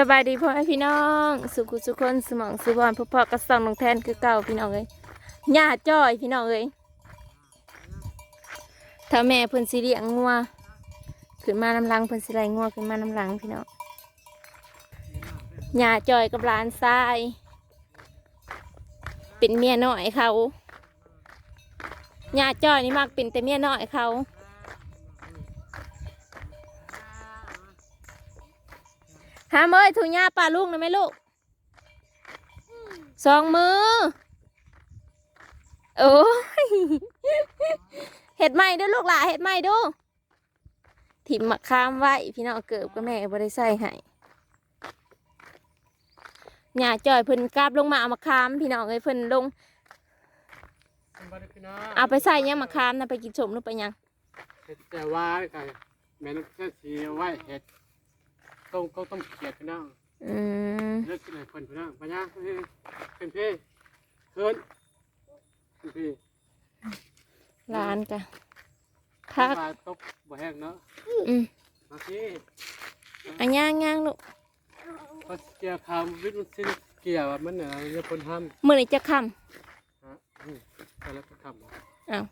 สบายดีพ่อแม่พี่น้อง สุขุสุคนสมองสุบอนพ่อพ่อกระส่องลงแทนคือเก่าพี่น้องเอ้ยหญ้าจ้อยพี่น้องเอ้ยถ้าแม่เพิ่นสิเลี้ยงงัวขึ้นมาน้ำลังเพิ่นสิไล่งัวขึ้นมาน้ำลังพี่น้องหญ้าจ้อยกับหลานทรายเป็นเมียน้อยเขาหญ้าจ้อยนี่มักเป็นแต่เมียน้อยเขา หาเมยถูหญ้าป่าลูกนะไหมลูกสองมือ โอ้ยเห็ดใหม่ด้วยลูกหล่ะเห็ดใหม่ดูถิ่มมะขามไว้พี่น้องเกิบก็แม่บ่ได้ใส่ให้หญ้าจ่อยเพิ่นกราบลงมาเอามะขามพี่น้องเอ้ยเพิ่นลง เอาไปใส่ยังมะขามนะไปกินสมหรือไปยังเห็ดแต่ว่ากันแม่นแค่สีไว้เห็ด ต้มก็ต้มเขียดพี่น้องอืมเลือกที่ไหนคนพี่น้องปัญญาเฮ้ยเป็นพี่เคินเป็นพี่ร้านกะคักปลาตกบ่แห้งเนาะอืมมาพี่อันย่างย่างลูกพอเกี่ยวคำวิทย์มันสิ้นเกี่ยวอะมันเนี่ยจะคนทมื่อนี้จะคำฮะอืมไปแล้วก็ทำำอ้าว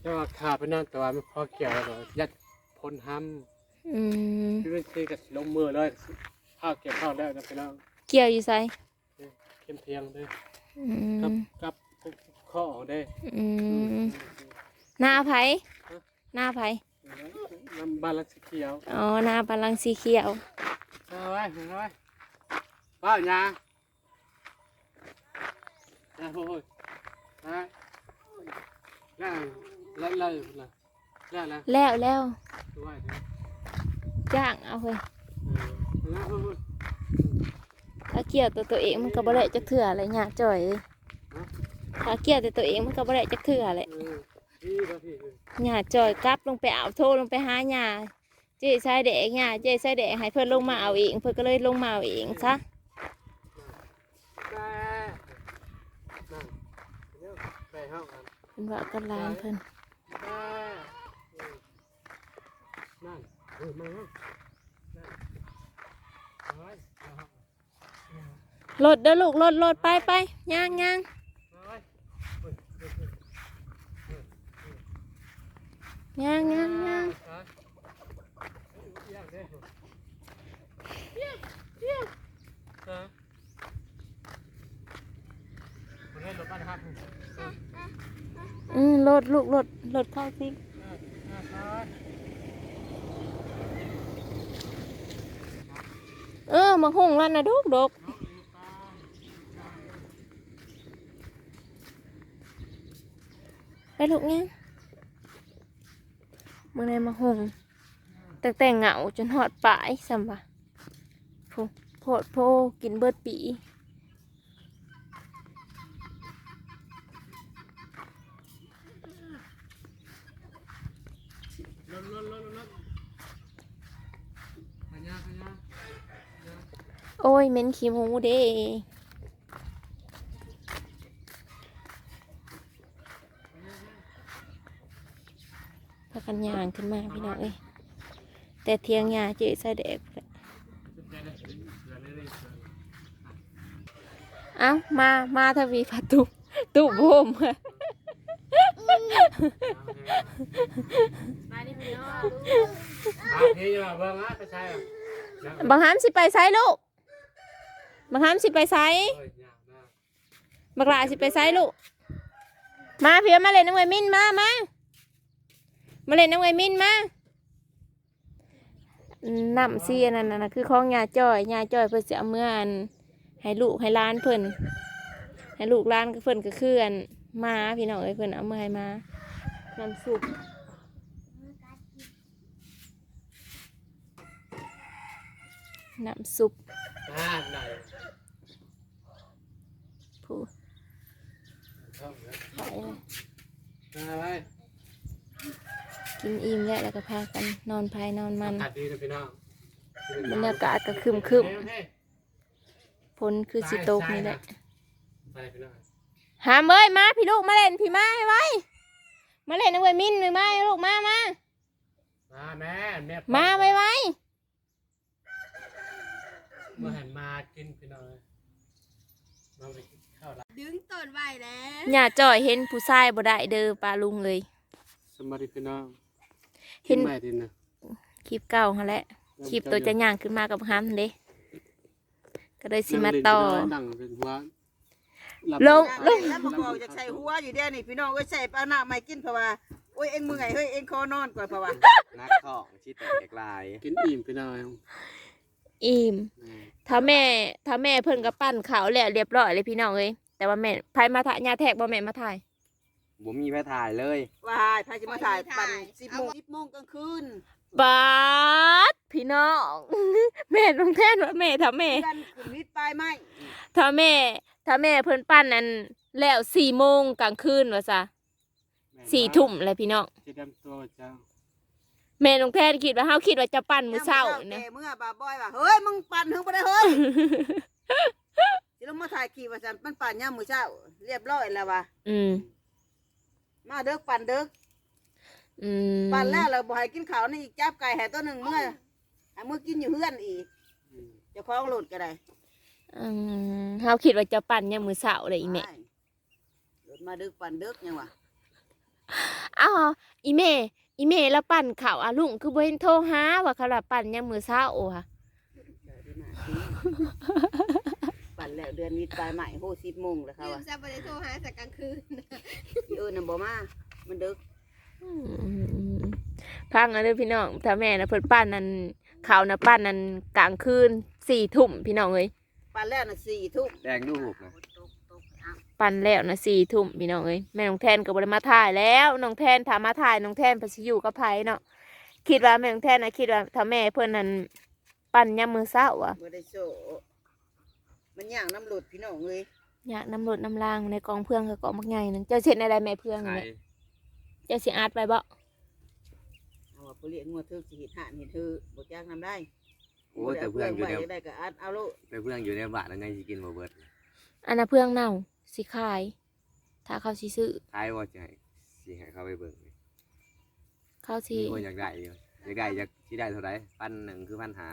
แต่ว่าขาดไปนั่นแต่ว่ามันพอเกี่ยวแล้วก็ยัดพ้นทอืมำวิทย์มันสิ้นกับลงมือเลยข้าวเกี่ยวข้าวแล้วนะพี่น้องเกี่ยวอยู่ไสเข้มเพียงเด้อืกับมกับข้อออกได้อืมหน้าไผหน้าไผน้ำบาลันสีเขียวอ๋อหน้าบาลังสีเขียว เอาไว้เอาไว้ว้าวยาอย่าโอ้ยนะแล้วแล้วแล้วแล้วแล้วแล้วแล้วดูไว้เถอะจ้างเอาเฮ้ยเออแล้ว โอ้ยถ้าเกี่ยวตัวตัวเองมันก็บ่ได้จักเถื่ออะไรหยาจ่อยเอ้ยถ้าเกี่ยวแต่ตัวเองมันก็บ่ได้จักเถื่ออะไรเออพี่ครับพี่หยาจ่อยกลับลงไปเอาโทรลงไปหาหยาเจ๊ชายแดกหยาเจ๊ชายแดกให้เพิ่นลงมาเอาเองเพิ่นก็เลยลงมาเอาเองซะแต่นั่นเดี๋ยวไปห้องกันเพิ่นว่ากันลานเพิ่นแต่ นั่นเออมาแล้วนั่นเอาไว้เอาห้องรถเด้อลูกรถรถไปไปย่างย่างเอาไว้เฮ้ยเฮ้ยเฮ้ยย่างย่างย่างอืมรถลูกรถรถเข้าซิ เออมาหุ่งแล้วนะดกดกไปลูกเนี่ยมื่อไหรมาหุ่งแต่แต่เหงาจนหอดปลายสัมบะโพโพดโพกินเบิดปี โอ้ยเหม็นขี้หมูเด้พากันย่างขึ้นมาพี่น้องเอ้ยแต่เทียงยาเจ๊ใส่แดกเลยเอ้ามามาทวีประตูตุโบมบางหามสิไปไซลูก บางหามสิไปไซบักหลาสิไปไซลูก มาเพียมาเล่นน้องไวมินมามา มาเล่นน้องไวมินมาน้ำซีอันนั่นน่ะคือของยาจ้อยยาจ้อยเพิ่นจะเอาเมื่อนให้ลูกให้ร้านเพิ่นให้ลูกร้านก็เพิ่นก็คืออันมาพี่น้องเอ้ยเพิ่นเอาเมื่อให้มาน้ำซุป น้ำซุปผู้ไปเลยกินอิ่มแล้วแล้วก็พากันนอนภายนอนมัน อากาศดีนะพี่น้องบรรยากาศก็ครึมครึมๆฝนคือสิตกนี่แหละไปพี่น้องหามเอ้ยมาพี่ลูกมาเล่นพี่มาให้ไว้ มาเล่นน้องเวยมินเลยมาลูกมามามาแม่แม่มาไว้ไว้ เมื่อหันมา กินพี่น้องมาไปกินข้าวละดึงต้นไว้แล้วหญ้าจ้อยเห็นผู้ชายบ่ได้เด้อปลาลุงเลยสวัสดีพี่น้องเห็นแม่ดินนะคลิปเก่าหั่นแหละคลิปตัวจะย่างขึ้นมากับฮัมเด้ก็เลยสิมาต่อดังเป็นหัวหบลงแล้วมันก็จะใส่หัวอยู่เดียวนี่พี่น้องก็ใส่ปลาหน้าไม่กินเพราะว่าโอ้ยเอ็งเมื่อยเฮ้ยเอ็งคอนอนก่อนเพราะว่านักของที่แตกลาย กินอิ่มพี่น้อง อิ่มอืมถ้าแม่ถ้าแม่เพิ่นก็ปั้นเขาวแล้วเรียบร้อยเลยพี่น้องเอ้ยแต่ว่าแม่ไผมาถ่ายญาแทกบ่แม่มาถ่ายบ่มีแพ้ถ่ายเลยว่าพายจะมาถ่ายปันสิบโมงสิบโมงกลางคืนบาดพี่น้อง แม่ต้องแทนว่าแม่ถ้าแม่กันขึ้นวิทย์ปลายไม้ถ้าแม่ถ้าแม่เพิ่นปั้นนั้นแล้วสี่โมงกลางคืนว่าซะแม่สี่ทุ่มเลยพี่น้องจะดำตัวเจ้า แม่ต้องแทนคิดว่าเฮาคิดว่าจะปั้นมื้อเช้าแก่นะเมื่อบาบอยว่าเฮ้ยมึงปั่นถึงไปได้เฮ้ยจะลงมาถ่ายขี่ว่าฉันมันปั่นย่ามมือเช้า เรียบร้อยแล้วว่ะอืมมาเด้อปั่นเด้ออืมปั่นแล้วเราบ่ให้กินข้าวนี่อีกจับไก่แห่ตัวหนึ่งเมื่อให้มื่อกินอยู่เฮือนอีกอืมเจะคล้าของหลุดก็ได้อืมเฮาคิดว่าจะปั้นยามมื้อเช้าเลยอีแม่ไปหลุดมาดึกปั่นดึกยังวะอ้าวอีเม อีเมแล้วปั่นข่าวอาลุงคือบ่เห็นโทรหาว่าเขาละปั่นยามมื้อเช้าค่ะปั่นแล้วเดือนวิทย์ปลายใหม่โหสิบโมงแล้วเขาลืมอะจะไปได้โทรหาแต่กลางคืนเออน่ะบ่มา มันดึกอืมพังเอาเด้อพี่น้องถ้าแม่น่ะเพิ่นปั่นนั่นข่าวน่ะปั่นนั่นกลางคืน4ทุ่มพี่น้องเอ้ยปั่นแล้วน่ะสี่ทุ่มแดงดูหูกนะ ปั่นแล้วน่ะ4ทุ่มพี่น้องเอ้ยแม่น้องแทนก็บ่ได้มาถ่ายแล้วน้องแทนถ้ามาถ่ายน้องแทนเพิ่นสิอยู่กับไผเนาะคิดว่าแม่น้องแทนน่ะคิดว่าถ้าแม่เพิ่นนั่นปั่นยามมื้อเช้าอะบ่ได้โซมันย่างน้ำหลุดพี่น้องเลยอยากน้ำรดน้ำล่างในกองเพื่องกับกองมักใหญ่นั่นเจ้าเช็ดในใดแม่เพื่องใครนี่เจ้าสิอาดไปบ่เอาว่าผู้เลี้ยงงัวเธอสิเห็ดหานเห็ดเธอบ่จ้างนำได้โอ้ยแต่เพื่อนอยู่ในไว้ได้ก็อัดเอาโลดแต่เพื่อนอยู่ในบ้านแล้วไงสิกินบ่เบิดอันน่ะเพื่องเน่า สิขาย ถ้าเขาสิซื้อท้ายว่าจะให้สิให้เขาไปเบิ่งเขาสิมีคนอยากได้อยู่อยากได้อยากสิได้เท่าไหร่พันหนึ่งคือพันหา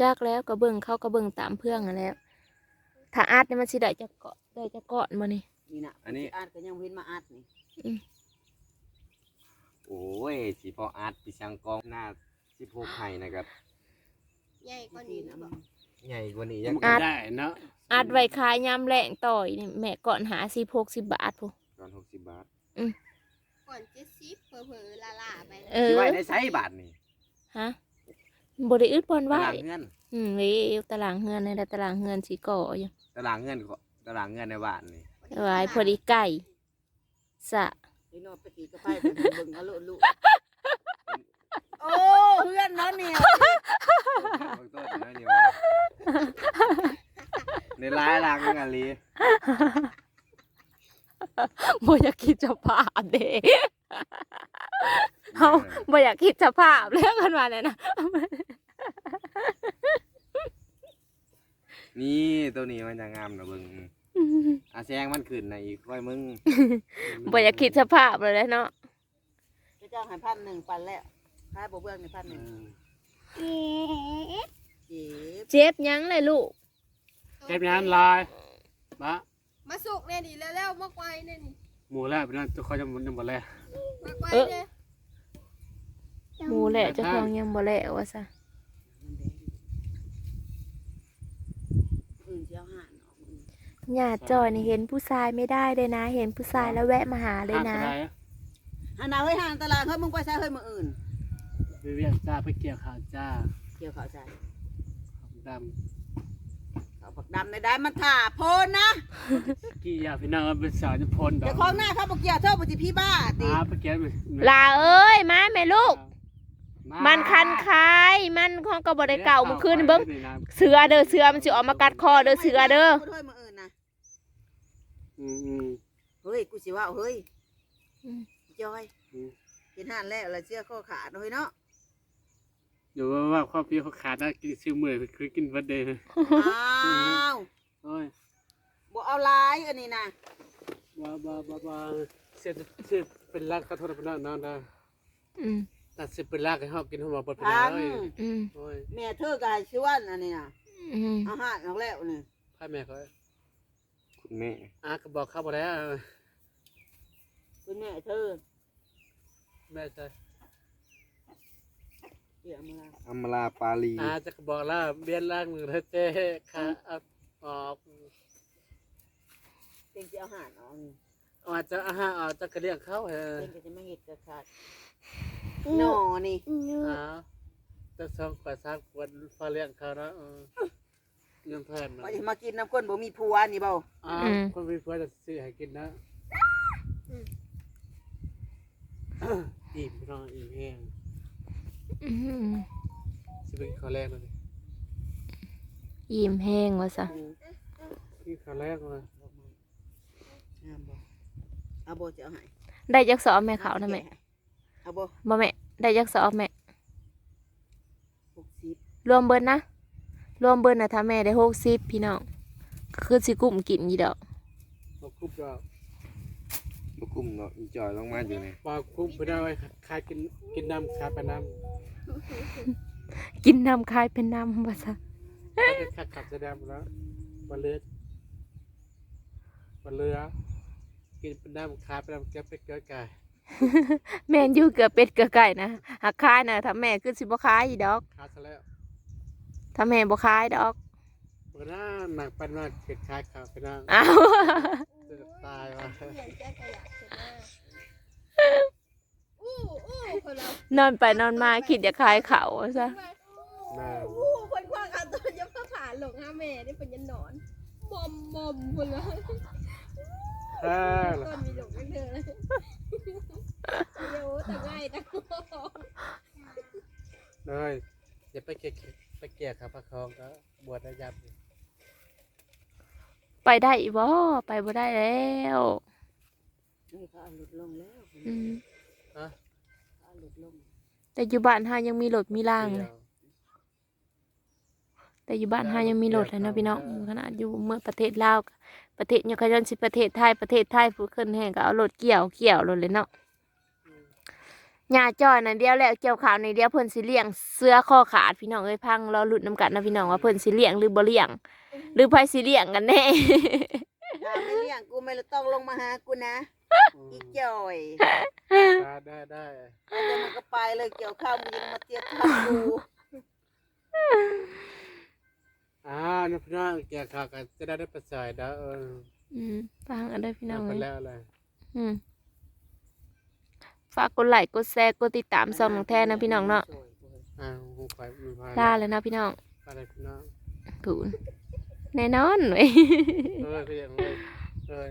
จักแล้วก็เบิ่งเขาก็เบิ่งตามเพื่องนั่นแหล้วถ้าอาดนี่มันสิได้จะเกาะได้จะเกาะบ่นี่ นี่น่ะอันนี้อัดก็ยังเว้นมาอัดนี่โอ้ยสิพออาร์ตปีชังกองหน้า16ไห้นะครับ ใหญ่กว่านี้นะบอก ใหญ่กว่านี้ยังมันก็ได้เนาะอาดไว้ขายยามแรงต่อยนี่แม่ก่อนหา10 60บาทพุ่นตอน60บาทก่อนเจ็ดสิบเผลอๆละล่าไปเอสิอไว้ในไสบาทนี่ฮะบ่ได้อึดบอนตาไว้รางเงินอืมเว้ยตารางเฮือนในตารางเฮือนสิก่ออยู่ตารางเงินก็ตารางเงินในบ้านนี่ไว้พอดีไก่สะพี่น้องไปขี่กระไฟไปเบิ่งเอาโลดลูกโอ้เพื่อนเนาะเนี่ย เบิ่งต้นน้อยนี่ว่า ในร้ายหลังอะลีบ่อยากคิดสภาพเด้เฮาบ่อยากคิดสภาพเรื่องกันมาเนี่ยนะนี่ตัวนี้มันจะงามนะเบิ่งอาแซงมันขึ้นในะอีกค่อยมึงบ่อยากคิดสภาพเลยแหละเนาะพระเจ้าให้พันหนึ่งปันแล้วค่าบ่เบื้องในพันหนึ่งอืมเจ็บเจ็บหยังเลยลูก เก็บงานลายมามาสุกเนี่ยดิแล้วแล้วๆมาไกวเนี่ยนี่หมูแล้วพี่น้องจะคอยจะหมุนจะหมดแล้วมาไกวเนี่ยหมูแหละเจะคองยังบ่แล้วว่าซะอื่นเจ้าห่านเนาะอื่นญาติจอยนี่เห็นผู้ชายไม่ได้เลยนะ เห็นผู้ชายแล้วแวะมาหาเลยนะห้าห่านเอาเฮ้ยห่านตลาดเฮ้ยมึงไปใช้เฮ้ยมืออื่น ไปเวียงจ้าไปเกี่ยวข้าวจ้าเกี่ยวเขาวใช่ดเขาผัก ดำในได้มันถ่าโพนนะำกี่อยางพี่น้องเอาเป็นสาวจะพลดอเดี๋ยกวของหน้าเขาบอกเกี่ยวเท่าปฏิพี่บ้าติมาไปเกี่ยวไปลาเอ้ยมาแม่ลูก มันคันคายมันของกระบอกได้เก่าเมื่อคืนนี่เบิ้งเสือเด้อเสือมันสิออกมากัดคอเด้อเสือเด้อเฮ้ยมืออื่นนะอืมอืม เฮ้ยกูสิว่าเฮ้ยอืมจอยอืมกินห่านแล้วแล้วเสื้อข้อขาดเฮ้ยเนาะ เดี๋ยวว่าว่าความพี่เขาขาดนะกินซิวมือคือกินวันเดย์อ้าวโอ้ยบ่เอาลายอันนี้นะบ้าบ้าบ้าบ้าเสียเสียเป็นรักขอโทษพี่น้องนะนะอืมตัดสิบเป็นลากให้เฮากินหัวบดไปพังเลยอืมโอ้ยแม่เธอก็ให้ชวนอันนี้น่ะอืมอาหารออกแล้วนี่พ่อแม่เขาคุณแม่อาก็บอกเข้าบ่แล้วคุณแม่เธอแม่ใช่เดี๋ยวมา อำมราปาลีอาจะก็บอกแล้วเบี้ยล่างมือเธอเจ๊ค่ะเอาออกเป็นจะเอาอาหารออกนี่อาจจะอาหารอาจจะกระเลี้ยงเข้าเออเป็นก็จะไม่เห็ดกระขาดหนอนี่อ้าวจะสองกว่าสามขวดฟ้าเลี้ยงเขาเนาะเออเงินแพงนะว่าจะมากินน้ำก้นบ่มีผัวนี่เบ่อ้าวคนมีผัวจะซื้อให้กินนะอิ่มพี่น้องอิ่มแห้งอืม สิเป็นข้าวแรกเลยยิ้มแห้งว่าซะนี่ข้าวแรกเลยงามบ่เอาบ่จะเอาให้ได้จักสอบแม่ขาวนะแม่เอาบ่บ่แม่ได้จักสอบแม่หกสิบรวมเบิดนะรวมเบิดนะถ้าแม่ได้หกสิบพี่น้องก็คือสิกุ้มกินอยู่ดอกบอกคุบก็บุกุ้ มเนาะอีจอยลงมาอยู่นี่บอกคุบไปได้ไว้ขายกินกินน้ำขายไปน้กินน้ำคายเป็นน้ำว่าซะำถ้าเป็นขัดขับแสดงแล้วบอลเลือดบอลเรือกินเป็นน้ำขายไปน้ำแก้เป็ดเกลือไก่แม่นอยู่เกือบเป็ดเกือบไก่นะหักคายนะถ้าแม่คือสิบ่คายอีดอกขายซะแล้วถ้าแม่บ่คายดอกวันน้าหนักปันว่าเกิดขายขาวไปน้อ้าวำจะตายว่ะเหมือนแจ๊กกระยาเสร็จหน้า อู้อู้คนเรานอนไปนอนมาคิดจะคายเขาว่าซะแม่ อู้คนกว้างขาตัวยับผ้าผ่าหลงห้าแม่ได้เป็นยันนอนมอมมอมคนละถ้าต้นมีหลงกันเธอเลยเดี๋ยวแต่ง่ายแต่เลยอย่าไปเกลี่ยไปเกลี่ยครับพระคองก็บวชได้ยับไปได้อีบ่ไปบ่ได้แล้ว นี่เขาเอาหลุดลงแล้วอืมฮะเขาเอาหลุดลงแต่อยู่บ้านเฮายังมีรถมีล่างเดีเลยยวแต่อยู่บ้านเฮายังมีรถเลยนะพี่น้องขนาดอยู่เมื่อประเทศลาวก็ประเทศยังก็ย้อนสิประเทศไทยประเทศไทยผู้ขึ้นแห่งก็เอารถเกี่ยวเกี่ยวรถเลยเนาะหญ้าจ้อยนั่นเดียวแล้วเกี่ยวขาวในเดียวเพิ่นสิเลี้ยงเสื้อข้อขาดพี่น้องเอ้ยพังรอลุ้นนํกันนะพี่น้องว่าเพิ่นสิเลี้ยงหรือบ่เลี้ยง หรือไผสิเลี้ยงกันแน่ ถ้าไม่เลี้ยงกูไม่ต้องลงมาหากูนะ อีจ่อยได้ได้ได้เดี๋ยวมันก็ไปเลยเกี่ยวข้าวมึงยังมาเทียบข้าวกูอ่าน้พี่น้องเกี่ยวข้าวกันจะได้ได้ประสายนะเอออืมฟังกันเด้พี่น้องไปเอ้ยแล้วเลยอืมฝากกดไลค์กดแชร์กดติดตามสองน้องแท้นะพี่น้องเนาะอ่าหูไฟมีไฟลาเลยนะพี่น้องอะไรพี่น้องถูนแน่นอนเว้ยเออก็อย่างเลยเออ